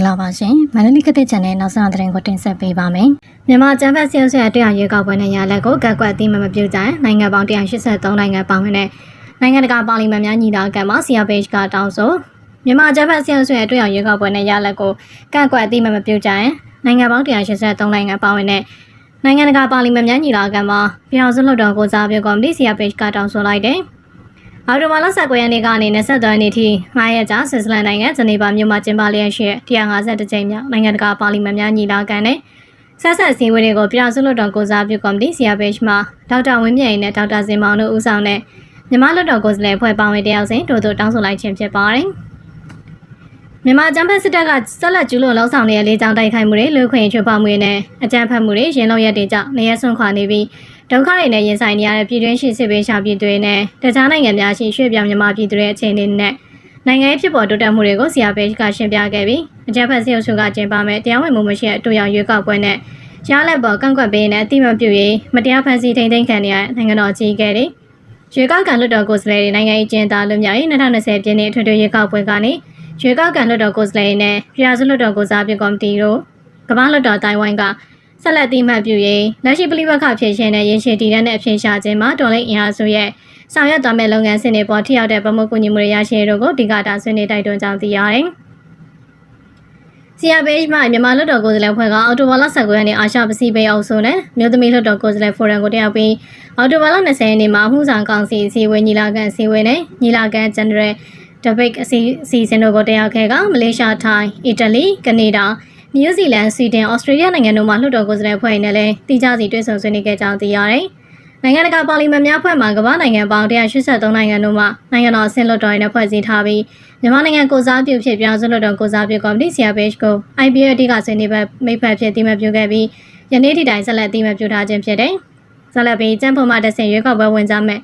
္ဂလာပါရှင်မန္တလေးကတဲ့ channel နောက်ဆုံးသတင်းကိုတင်ဆက်ပေးပါမယ်မြန်မာကျန်းဖက်ဆင်းဆွေတရားရွေးကောက်ပွဲနဲ့ရလက်ကိုကက်ကွက်အသိမမပြုကြရင်နိုင်ငံပေါင်း183နိုင်ငံပေါင်းဝင်တဲ့နိုင်ငံတကာပါလီမန်များညီလာခံမှာ CRPH ကတောင်းဆိုမြန်မာကျန်းဖက်ဆင်းဆွေတရားရွေးကောက်ပွဲနဲ့ရလက်ကိုကက်ကွက်အသိမမပြုကြရင်နိုင်ငံပေါင်း183နိုင်ငံပေါင်းဝင်တဲ့နိုင်ငံတကာပါလီမန်များညီလာခံမှာပြည်အောင်စုလွှတ်တော်ကိုစားပြုကော်မတီ CRPH ကတောင်းဆိုလိုက်တယ် အော်တိုမာလာဆက်ကွယ်ရနေ့ကနေ23ရက်နေ့ထိ9ရက်ကြာဆွစ်ဇာလန်နိုင်ငံဂျနီဗာမြို့မှာကျင်းပလျက်ရှိ152ကြိမ်မြောက်နိုင်ငံတကာပါလီမန်များညီလာခံနဲ့ဆက်ဆက်စည်းဝေးတွေကိုပြည်အောင်စုလွှတ်တော်ကိုစားပြုကော်မတီ CRPH မှာဒေါက်တာဝင်းမြတ်ရင်နဲ့ဒေါက်တာစင်မောင်တို့ဦးဆောင်တဲ့မြန်မာလွှတ်တော်ကိုယ်စားလှယ်ဖွဲ့ပါဝင်တယောက်စဉ်တို့တို့တောင်းဆိုလိုက်ခြင်းဖြစ်ပါတယ်။မြန်မာကျန်းဖက်စစ်တပ်ကဆက်လက်ကျူးလွန်လောက်ဆောင်နေတဲ့လေကြောင်းတိုက်ခိုက်မှုတွေလူခွင့်ချွတ်ဖောက်မှုတွေနဲ့အကြမ်းဖက်မှုတွေရင်လုံးရက်တွေကြောင့်နေရဆွန့်ခွာနေပြီး ဒုက္ခတွေနဲ့ရင်ဆိုင်နေရတဲ့ပြည်တွင်းရှိစစ်ပေးရှာပြည်တွေနဲ့တခြားနိုင်ငံများရှိရွှေ့ပြောင်းမြန်မာပြည်တွေရဲ့အခြေအနေနဲ့နိုင်ငံရေးဖြစ်ပေါ်တိုးတက်မှုတွေကိုဆီယာဘေးကရှင်းပြခဲ့ပြီးအကြမ်းဖက်စစ်အုပ်စုကကျင်းပမဲ့တရားဝင်မှုမရှိတဲ့အတူရောက်ရွေးကောက်ပွဲနဲ့ရလက်ပေါ်ကန့်ကွက်ပေးနဲ့အတိမပြုရေးမတရားဖန်ဆီးထိန်သိမ်းခံနေရတဲ့နိုင်ငံတော်ကြီးခဲ့တယ်။ရွေးကောက်ခံလွှတ်တော်ကိုယ်စားလှယ်တွေနိုင်ငံရေးကျင်းသားလွတ်မြောက်ရေး2020ပြည့်နှစ်အထွေထွေရွေးကောက်ပွဲကနေရွေးကောက်ခံလွှတ်တော်ကိုယ်စားလှယ်တွေနဲ့ပြည်သူ့လွှတ်တော်ကိုစားပြုကော်မတီတို့ကမ္ဘာလွှတ်တော်တိုင်းဝိုင်းက ဆက်လက်တိမှတ်ပြုရေးလက်ရှိပြည်ပခဖြည့်ရှင်တဲ့ရင်းရှိတည်တဲ့အဖြစ်ရှာခြင်းမှာတော်လိုင်းအင်အားစုရဲ့ဆောင်ရွက်သွားမယ့်လုပ်ငန်းစဉ်တွေပေါ်ထိရောက်တဲ့ဗမုတ်ကူညီမှုတွေရရှိတို့ကိုဒီကတာဆွေးနွေးတိုက်တွန်းကြောင်းသိရတယ်။ဆီယာဘေးမှမြန်မာလွှတ်တော်ကိုယ်စားလှယ်ဖွဲ့ကအော်တိုဘာလ19ရက်နေ့အာရှပစိဖိတ်အောင်ဆိုနဲ့မြို့သမီးလွှတ်တော်ကိုယ်စားလှယ်ဖိုရမ်ကိုတက်ရောက်ပြီးအော်တိုဘာလ20ရက်နေ့မှာမှုဆောင်ကောင်စီအစည်းအဝေးညီလာခံအစည်းအဝေးနဲ့ညီလာခံ General Debate အစီအစဉ်တို့ကိုတက်ရောက်ခဲ့ကမလေးရှားထိုင်းအီတလီကနေဒါ နယူးဇီလန်ဆွီဒင်ဩစတြေးလျနိုင်ငံတို့မှလွှတ်တော်ကိုယ်စားလှယ်ဖွဲ့နဲ့လည်းတိကျစီတွေ့ဆုံဆွေးနွေးခဲ့ကြောင်းသိရတယ်။နိုင်ငံတကာပါလီမန်များဖွဲ့မှကမ္ဘာနိုင်ငံပေါင်း183နိုင်ငံတို့မှနိုင်ငံတော်အဆင့်လွှတ်တော်တွေနဲ့ဖွဲ့စည်းထားပြီးမြန်မာနိုင်ငံကိုစားပြုဖြစ်ပြောင်းစုလွှတ်တော်ကိုစားပြုကော်မတီ CRPH ကို IPRD ကဆွေးနွေးပွဲမိဖက်ဖြစ်တိမပြုခဲ့ပြီးယနေ့ထိတိုင်ဆက်လက်တိမပြုထားခြင်းဖြစ်တယ်။ဆက်လက်ပြီးကျန်းဖော်မှတဆင်ရွေးကောက်ပွဲဝင်ကြမဲ့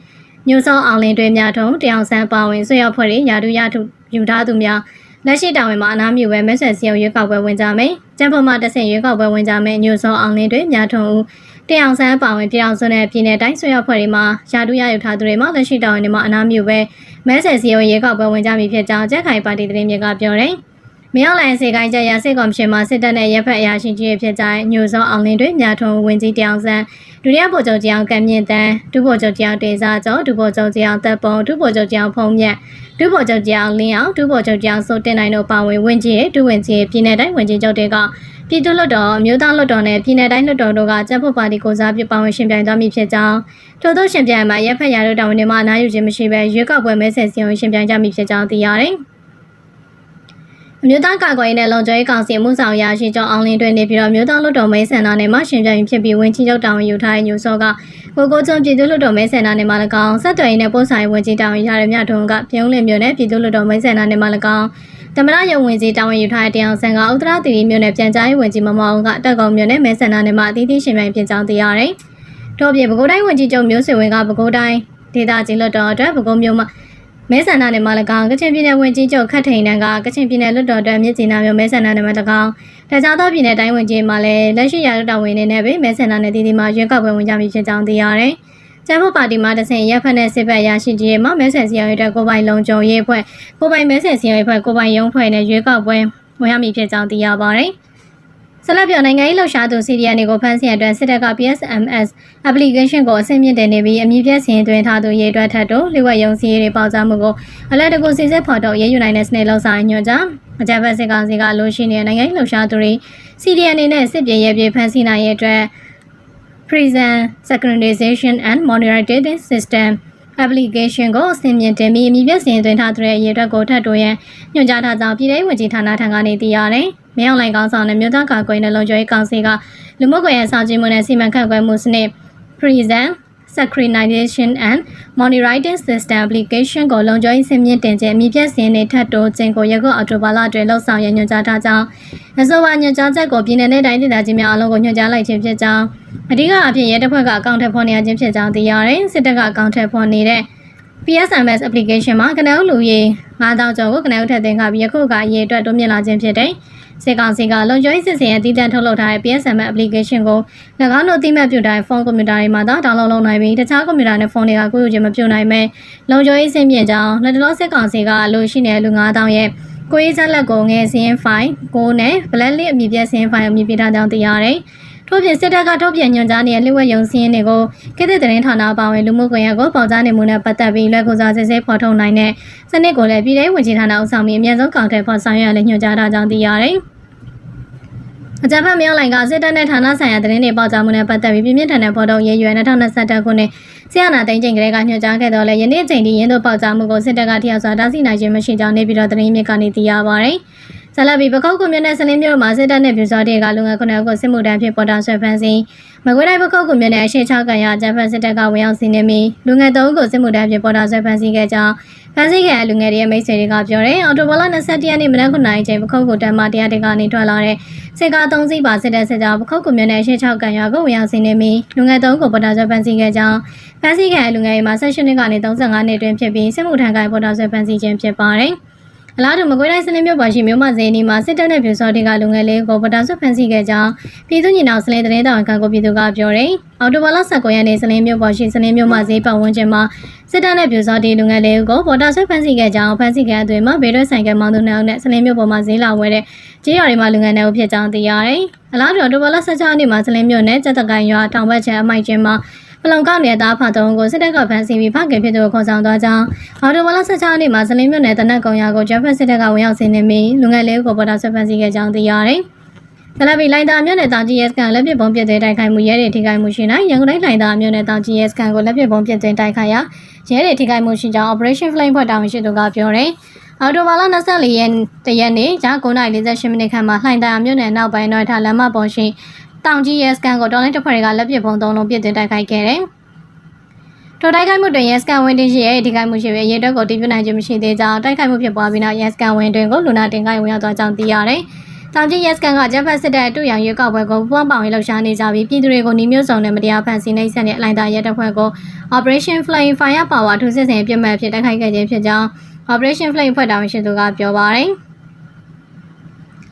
ညိုစောအောင်လင်းတွင်များထုံတယောင်ဆန်းပါဝင်ဆွေရောက်ဖွဲ့တွေယာတုရထုယူထားသူများ လက်ရှိတာဝန်မှာအနားမြူပဲမက်ဆက်စီအောင်ရွေးကောက်ပွဲဝင်ကြမယ်။ကျန်းဖော်မှတဆင်ရွေးကောက်ပွဲဝင်ကြမယ်ညိုစောအောင်လင်းတွင်များထုံဦးတယောင်ဆန်းပါဝင်ပြည်အောင်စုနဲ့ပြည်내တိုင်းဆွေရောက်ဖွဲ့တွေမှာယာတုရယူထားသူတွေမှာလက်ရှိတာဝန်တွေမှာအနားမြူပဲမက်ဆက်စီအောင်ရွေးကောက်ပွဲဝင်ကြပြီဖြစ်ကြောင်းကြက်ခိုင်ပါတီသတင်းမြစ်ကပြောတယ်။ မြောက်လိုင်စေကိုင်းကျရစစ်ကော်မရှင်မှစစ်တပ်နဲ့ရပ်ဖက်အရာရှိကြီးဖြစ်ကြတဲ့ညိုစောအောင်လင်းတွင်မြထုံဝင်ကြီးတယောင်ဆန်းဒုတိယဗိုလ်ချုပ်ကြီးအောင်ကံမြင့်တန်းဒုဗိုလ်ချုပ်ကြီးအောင်တေစာကျော်ဒုဗိုလ်ချုပ်ကြီးအောင်တပ်ပုံဒုဗိုလ်ချုပ်ကြီးအောင်ဖုံးမြတ်ဒုဗိုလ်ချုပ်ကြီးအောင်လင်းအောင်ဒုဗိုလ်ချုပ်ကြီးအောင်စိုးတင်နိုင်တို့ပါဝင်ဝင်ကြီးဒုဝင်ကြီးပြည်내တိုင်းဝင်ကြီးချုပ်တွေကပြည်သူ့လွှတ်တော်အမျိုးသားလွှတ်တော်နဲ့ပြည်내တိုင်းလွှတ်တော်တို့ကကျန်းဖို့ပါတီကိုစားပြုပါဝင်ရှင်ပြိုင်သွားမည်ဖြစ်ကြောင်းထို့သောရှင်ပြိုင်မှာရပ်ဖက်ရာတို့တာဝန်တွေမှာအနားယူခြင်းမရှိဘဲရွေးကောက်ပွဲမဲဆယ်စီရင်ရှင်ပြိုင်ကြမည်ဖြစ်ကြောင်းသိရတယ်။ အမျိုးသားကာကွယ်ရေးနဲ့လုံခြုံရေးကောင်စီမှုဆောင်ရာရှိကျောင်းအောင်လင်းတွင်နေပြီးတော့မြို့သားလွှတ်တော်မဲဆန္ဒနယ်မှာရှင်ပြိုင်ဖြစ်ပြီးဝင်ကြီးချုပ်တာဝန်ယူထားတဲ့ညိုစောကကိုကိုကျွန်းပြည်သူ့လွှတ်တော်မဲဆန္ဒနယ်မှာ၎င်းဆက်သွယ်ရေးနဲ့ပို့ဆောင်ရေးဝင်ကြီးတာဝန်ရတဲ့မြထုံကပြုံးလင်မြို့နယ်ပြည်သူ့လွှတ်တော်မဲဆန္ဒနယ်မှာ၎င်းတမရရုံဝင်ကြီးတာဝန်ယူထားတဲ့တရားဆန်ကဥတရတီရီမြို့နယ်ပြန်ကြားရေးဝင်ကြီးမမောင်ကတက်ကောင်မြို့နယ်မဲဆန္ဒနယ်မှာအသီးသီးရှင်ပြိုင်ဖြစ်ကြောင်းသိရတယ်။ထို့ပြင်ပဲခူးတိုင်းဝင်ကြီးချုပ်မျိုးစင်ဝင်းကပဲခူးတိုင်းဒေသကြီးလွှတ်တော်အတွက်ပဲခူးမြို့မှာ မဲဆန္ဒနယ်မှာ၎င်းကချင်ပြည်နယ်ဝင်ကြီးချုပ်ခတ်ထိန်တန်းကကချင်ပြည်နယ်လွှတ်တော်အတွက်မြစ်ကြီးနားမြို့မဲဆန္ဒနယ်မှာ၎င်းတခြားသောပြည်နယ်တိုင်းဝင်ကြီးမှာလည်းလက်ရှိရာထူးတော်ဝင်နေနဲ့ပဲမဲဆန္ဒနယ်တည်တည်မှာရွေးကောက်ပွဲဝင်ကြပြီဖြစ်ကြောင်းသိရတယ်။ကျန်းမာပါတီမှတဆင်ရက်ဖက်နဲ့စစ်ဘက်ရရှိကြီးမှာမဲဆန်စီရော်အတွက်ကိုပိုင်လုံခြုံရေးအဖွဲ့ကိုပိုင်မဲဆန်စီရော်အဖွဲ့ကိုပိုင်ရုံးဖွဲ့နဲ့ရွေးကောက်ပွဲဝင်ရမည်ဖြစ်ကြောင်းသိရပါတယ်။ ဆက်လက်ပြောနိုင်ငံရေးလှုပ်ရှားသူ CDN တွေကိုဖမ်းဆီးရတဲ့စစ်တပ်က PSMS application ကိုအဆင့်မြင့်တင်နေပြီးအမည်ပြစင်သွင်းထားသူရေးအတွက်ထပ်တို့လျှို့ဝှက်ယုံစည်းရေးတွေပေါကြားမှုကိုအလက်တကူစစ်စစ်ဖော်ထုတ်ရေးယူနိုင်တဲ့စနစ်လောက်ဆိုင်ညွှန်ကြားအကြမ်းဖက်စစ်ကောင်စီကလိုရှိနေတဲ့နိုင်ငံရေးလှုပ်ရှားသူတွေ CDN အနေနဲ့စစ်ပြေးရဲပြေးဖမ်းဆီးနိုင်ရတဲ့အတွက် prison synchronization and monitoring system application ကိုအဆင့်မြင့်တင်ပြီးအမည်ပြစင်သွင်းထားတဲ့ရေအတွက်ကိုထပ်တိုးရန်ညွှန်ကြားထားကြောင်းပြည်ထောင်ဝင်ကြီးဌာနထံကနေသိရတယ်။ မြောက်လိုင်ကောင်းဆောင်တဲ့မြို့သားကာကွယ်တဲ့လုံခြုံရေးကောင်စီကလူမှုကွန်ရက်စာချင်းမှုနဲ့စီမံခန့်ခွဲမှုစနစ် prison synchronization and monitoring system application ကိုလုံခြုံရေးစင်မြင့်တင်ခြင်းအမည်ပြစင်နဲ့ထပ်တိုးခြင်းကိုရခုအော်တိုဘာလအတွင်းလှုပ်ဆောင်ရညွှန်ကြားထားကြောင်းအဆိုပါညွှန်ကြားချက်ကိုပြည်내နဲ့တိုင်းဒေသကြီးများအလုံးကိုညွှန်ကြားလိုက်ခြင်းဖြစ်ကြောင်းအဓိကအဖြစ်ရဲတပ်ဖွဲ့ကအကောင့်ထက်ဖော်နေရခြင်းဖြစ်ကြောင်းသိရတယ်စစ်တပ်ကအကောင့်ထက်ဖော်နေတဲ့ PSMS application မှာကနအုပ်လူရေး9000ကျော်ကိုကနအုပ်ထက်သိမ်းခါပြီးယခုကရေအတွက်တိုးမြင့်လာခြင်းဖြစ်တ ယ်။စေကောင်စီကလုံခြုံရေးစစ်စင်ရဲ့တည်တံ့ထုတ်လုပ်ထားတဲ့ PSMS application ကို၎င်းတို့အသိမှတ်ပြုထားတဲ့ဖုန်းကွန်ပျူတာတွေမှာသာဒေါင်းလုဒ်လုပ်နိုင်ပြီးတခြားကွန်ပျူတာနဲ့ဖုန်းတွေကကိုယ်ယူခြင်းမပြုနိုင်ပဲလုံခြုံရေးစင်မြင့်ကြောင်းလက်တလောစစ်ကောင်စီကလိုရှိနေတဲ့လူ9000ရဲ့ကိုရေးချက်လက်ကိုငယ်စင်းဖိုင်ကိုနဲ့ black list အမည်ပြစင်းဖိုင်အမည်ပြထားကြောင်းသိရတယ်။ ထို့ပြင်စစ်တပ်ကထုတ်ပြန်ညွှန်ကြားနေတဲ့လျှို့ဝှက်ယုံစင်းတွေကိုကိတဲ့သတင်းဌာနအပါအဝင်လူမှုကွန်ရက်ကိုပေါကြားနေမှုနဲ့ပတ်သက်ပြီးလက်ကိုစားစစ်ဆေးဖော်ထုတ်နိုင်တဲ့စနစ်ကိုလည်းပြည်ထောင်ဝင်ကြီးဌာနအုပ်ဆောင်ပြီးအမြန်ဆုံးကောင်တယ်ဖော်ဆောင်ရွက်လည်းညွှန်ကြားထားကြောင်းသိရတယ်။အကြမ်းဖက်မြောက်လိုင်ကစစ်တပ်နဲ့ဌာနဆိုင်ရာသတင်းတွေပေါကြားမှုနဲ့ပတ်သက်ပြီးပြင်းပြထန်တဲ့ဖော်ထုတ်ရေးရွယ်2021ခုနှစ်ဆရာနာသိန်းချိန်ကလေးကညွှန်ကြားခဲ့တော့လဲယနေ့အချိန်ထိရင်းတို့ပေါကြားမှုကိုစစ်တပ်ကထိရောက်စွာတားဆီးနိုင်ခြင်းမရှိကြောင်းနေပြီးတော့သတင်းမြစ်ကနေသိရပါတ ယ်။ဇလဘီပကောက်ကွန်မြူနစ်စလင်းမြို့မှာစစ်တပ်နဲ့ပြူစောတွေကလူငယ်ခုနှစ်ဦးကိုစစ်မှုထမ်းဖြစ်ပေါ်တာဆွဲဖမ်းဆီးမကွေးတိုင်းပကောက်ကွန်မြူနစ်အရှိချောက်ကန်ရအကြမ်းဖက်စစ်တပ်ကဝင်ရောက်စီးနင်းပြီးလူငယ်သုံးဦးကိုစစ်မှုထမ်းဖြစ်ပေါ်တာဆွဲဖမ်းဆီးခဲ့ကြောင်းဖမ်းဆီးခဲ့တဲ့လူငယ်တွေရဲ့မိတ်ဆွေတွေကပြောတယ်။အော်တိုဘောလာ21ရက်နေ့မနက်9:00နာရီချိန်ပကောက်ကိုတမ်းမတရားတွေကနေထွက်လာတဲ့စစ်ကား၃စီးပါစစ်တပ်စစ်ကြောပကောက်ကွန်မြူနစ်အရှိချောက်ကန်ရကိုဝင်ရောက်စီးနင်းပြီးလူငယ်သုံးဦးကိုပေါ်တာဆွဲဖမ်းဆီးခဲ့ကြောင်းဖမ်းဆီးခဲ့တဲ့လူငယ်တွေမှာ18နှစ်ကနေ35နှစ်တွင်ဖြစ်ပြီးစစ်မှုထမ်းကိုင်ပေါ်တာဆွဲဖမ်းဆီးခြင်းဖြစ်ပါတယ်။ အလားတူမကွေးတိုင်းစလင်းမြို့ပါရှိမြို့မဇင်းဒီမှာစစ်တပ်နဲ့ပြူစောတွေကလူငယ်လေးကိုပတာဆွတ်ဖမ်းဆီးခဲ့ကြောင်းပြည်သူ့ညီနောင်စလင်းသတင်းတောင်ခံကိုပြည်သူကပြောတယ်။အော်တိုဘာလ19ရက်နေ့စလင်းမြို့ပါရှိစလင်းမြို့မဇင်းပတ်ဝန်းကျင်မှာစစ်တပ်နဲ့ပြူစောတွေလူငယ်လေးကိုပတာဆွတ်ဖမ်းဆီးခဲ့ကြောင်းဖမ်းဆီးခဲ့အတွင်းမှာဘေးရွက်ဆိုင်ကမောင်သူနှောင်းနဲ့စလင်းမြို့ပေါ်မှာဈေးလာဝဲတဲ့ကြေးရွာတွေမှာလူငယ်တွေဖြစ်ကြောင်းသိရတယ်။အလားတူအော်တိုဘာလ16ရက်နေ့မှာစလင်းမြို့နယ်စက်တကိုင်ရွာတောင်ဘက်ချမ်းအမိုက်ကျင်းမှာ ပလုံကောက်နေတဲ့သားဖာတုံးကိုစစ်တပ်ကဖမ်းဆီးပြီးဖခင်ဖြစ်သူကိုခေါ်ဆောင်သွားကြောင်းအော်တိုဘာလ16ရက်နေ့မှာဇလင်းမြို့နယ်တနက်ကုံရွာကိုဂျဖက်စစ်တပ်ကဝင်ရောက်စီးနင်းပြီးလူငယ်လေးကိုပေါ်တာဆွဖမ်းဆီးခဲ့ကြောင်းသိရတယ်။တလပီလိုင်တာမြို့နယ်တောင်ကြီးရဲစကန်လက်ပစ်ပုံးပြစ်တဲ့တိုက်ခိုက်မှုရဲတွေထိခိုက်မှုရှိနိုင်ရန်ကုန်တိုင်းလိုင်တာမြို့နယ်တောင်ကြီးရဲစကန်ကိုလက်ပစ်ပုံးပြစ်တဲ့တိုက်ခိုက်ရာရဲတွေထိခိုက်မှုရှိကြောင်း Operation Flame ဖွဲ့တာဝန်ရှိသူကပြောတယ်။အော်တိုဘာလ24ရက်တရက်နေ့ည9:48မိနစ်ခန့်မှာလှိုင်တာမြို့နယ်နောက်ပိုင်းတော့ထားလမ်းမပေါ်ရှိ တောင်ကြီးရဲစကန်ကိုတော်လိုင်းတပ်ဖွဲ့တွေကလက်ပစ်ပုံးသုံးလုံးပြစ်တဲ့တိုက်ခိုက်ခဲ့တယ်။ထိုတိုက်ခိုက်မှုတွင်ရဲစကန်ဝင်းတင်ရှိရဲ့ဒီခိုက်မှုရှိရဲ့ရဲတပ်ကိုတည်ပြုနိုင်ခြင်းမရှိသေးကြောင်းတိုက်ခိုက်မှုဖြစ်ပွားပြီးနောက်ရဲစကန်ဝင်းတွင်ကိုလူနာတင်ခိုက်ဝင်ရောက်သွားကြောင်းသိရတယ်။တောင်ကြီးရဲစကန်ကဂျပန်စစ်တပ်အတူရောင်ရွေးကောက်ပွဲကိုပူးပေါင်းပါဝင်လှုပ်ရှားနေကြပြီးပြည်သူတွေကိုနှီးမျိုးစုံနဲ့မတရားဖန်ဆီးနှိပ်စက်တဲ့အလိုက်တာရဲတပ်ဖွဲ့ကို Operation Flame Fire Power ထူးစစ်ဆင်ပြစ်မှတ်ဖြစ်တိုက်ခိုက်ခဲ့ခြင်းဖြစ်ကြောင်း Operation Flame ဖွဲ့တာဝန်ရှိသူကပြောပါတယ်။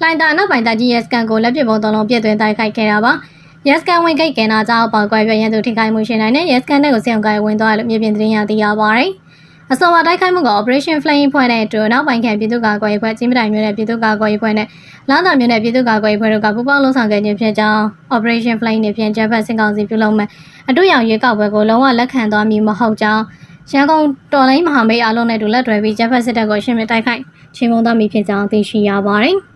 လိုင်တာနောက်ပိုင်းတကြီးရဲစကန်ကိုလက်ပစ်ပုံသုံးလုံးပြစ်သွင်းတိုက်ခိုက်ခဲ့တာပါ။ရက်စကန်ဝင်ကိတ်ကင်နာကြောင့်ပေါက်ကွဲပြရန်သူထိခိုက်မှုရှိနိုင်တဲ့ရက်စကန်တဲ့ကိုစေအောင်ကိုင်ဝင်သွားလို့မြေပြင်သတင်းရသိရပါတယ်။အစောပါတိုက်ခိုက်မှုက Operation Flame ဖွဲ့တဲ့အတူနောက်ပိုင်းခံပြည်သူ့ကာကွယ်ရေးဖွဲ့ချင်းမတိုင်မျိုးနဲ့ပြည်သူ့ကာကွယ်ရေးဖွဲ့နဲ့လာသာမျိုးနဲ့ပြည်သူ့ကာကွယ်ရေးဖွဲ့တို့ကပူးပေါင်းလှုပ်ဆောင်ခဲ့ခြင်းဖြစ်ကြောင်း Operation Flame နဲ့ဖြင့်ဂျပန်စစ်ကောင်စီပြုလုပ်မဲ့အတူရောင်ရွေးကောက်ပွဲကိုလုံးဝလက်ခံသွားမည်မဟုတ်ကြောင်းရန်ကုန်တော်လိုင်းမဟာမိတ်အားလုံးနဲ့တူလက်တွဲပြီးဂျပန်စစ်တပ်ကိုရှင်းပြတိုက်ခိုက်ချင်းမုံသားမိဖြစ်ကြောင်းသိရှိရပါတယ်။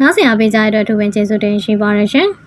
နောက်ဆင်အားပေးကြတဲ့အတွက်ထူပင်ကျေးဇူးတင်ရှိပါရရှင်။